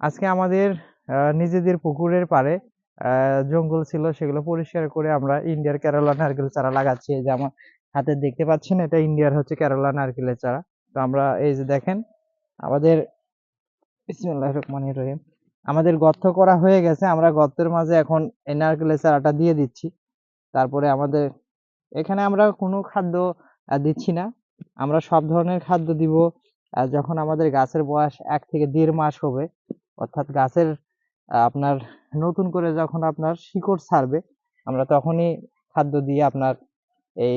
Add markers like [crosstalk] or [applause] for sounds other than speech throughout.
আজকে আমাদের নিজেদের পুকুরের পাড়ে জঙ্গল ছিল, সেগুলো পরিষ্কার করে আমরা ইন্ডিয়ার কেরালা নারকেল চারা লাগাচ্ছি। এই যে আমার হাতে দেখতে পাচ্ছেন, এটা ইন্ডিয়ার হচ্ছে কেরালা নারকেলের চারা। তো আমরা এই যে দেখেন, আমাদের রহিম, আমাদের গর্ত করা হয়ে গেছে। আমরা গর্তের মাঝে এখন এই নারকেলের চারাটা দিয়ে দিচ্ছি। তারপরে আমাদের, এখানে আমরা কোনো খাদ্য দিচ্ছি না। আমরা সব ধরনের খাদ্য দিব যখন আমাদের গাছের বয়স এক থেকে দেড় মাস হবে। অর্থাৎ গাছের আপনার নতুন করে যখন আপনার শিকড় ছাড়বে, আমরা তখনই খাদ্য দিয়ে আপনার এই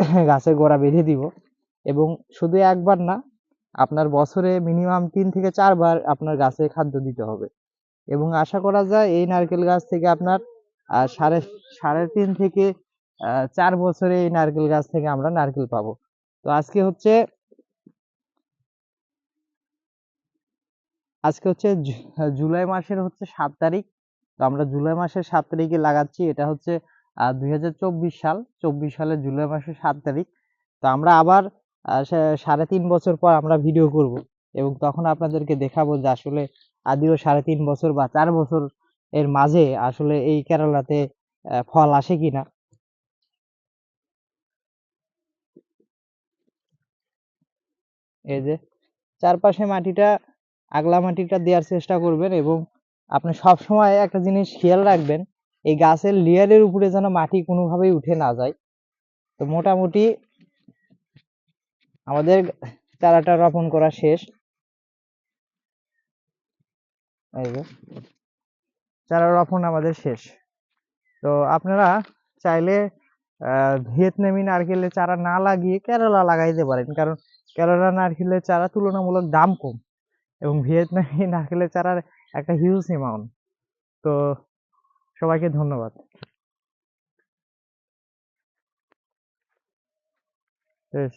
[laughs] গাছের গোড়া বেঁধে দিব। এবং শুধু একবার না, আপনার বছরে মিনিমাম তিন থেকে চারবার আপনার গাছে খাদ্য দিতে হবে। এবং আশা করা যায়, এই নারকেল গাছ থেকে আপনার সাড়ে সাড়ে তিন থেকে চার বছরে এই নারকেল গাছ থেকে আমরা নারকেল পাবো। তো আজকে হচ্ছে আজকে হচ্ছে জুলাই মাসের হচ্ছে সাত তারিখ। তো আমরা জুলাই মাসের সাত তারিখে লাগাচ্ছি। এটা হচ্ছে দুই হাজার চব্বিশ সাল। চব্বিশ সালের জুলাই মাসের সাত তারিখ। তো আমরা আবার সাড়ে তিন বছর পর আমরা ভিডিও করব এবং তখন আপনাদেরকে দেখাবো যে আসলে আদিও সাড়ে তিন বছর বা চার বছর এর মাঝে আসলে এই কেরালাতে ফল আসে কিনা। এই যে, চারপাশে মাটিটা আগলা মাটিটা দেওয়ার চেষ্টা করবেন এবং আপনি সব সময় একটা জিনিস খেয়াল রাখবেন, এই গাছের লেয়ারের উপরে যেন মাটি কোনোভাবেই উঠে না যায়। তো মোটামুটি আমাদের চারাটা রোপণ করা শেষ। চারা রোপণ আমাদের শেষ। তো আপনারা চাইলে ভিয়েতনামি নারকেলের চারা না লাগিয়ে কেরালা লাগাইতে পারেন, কারণ কেরালা নারকেলের চারা তুলনামূলক দাম কম। এবং ভিয়েতনামি নারকেলের চারার একটা হিউজ অ্যামাউন্ট তো সবাইকে ধন্যবাদ। বেশ।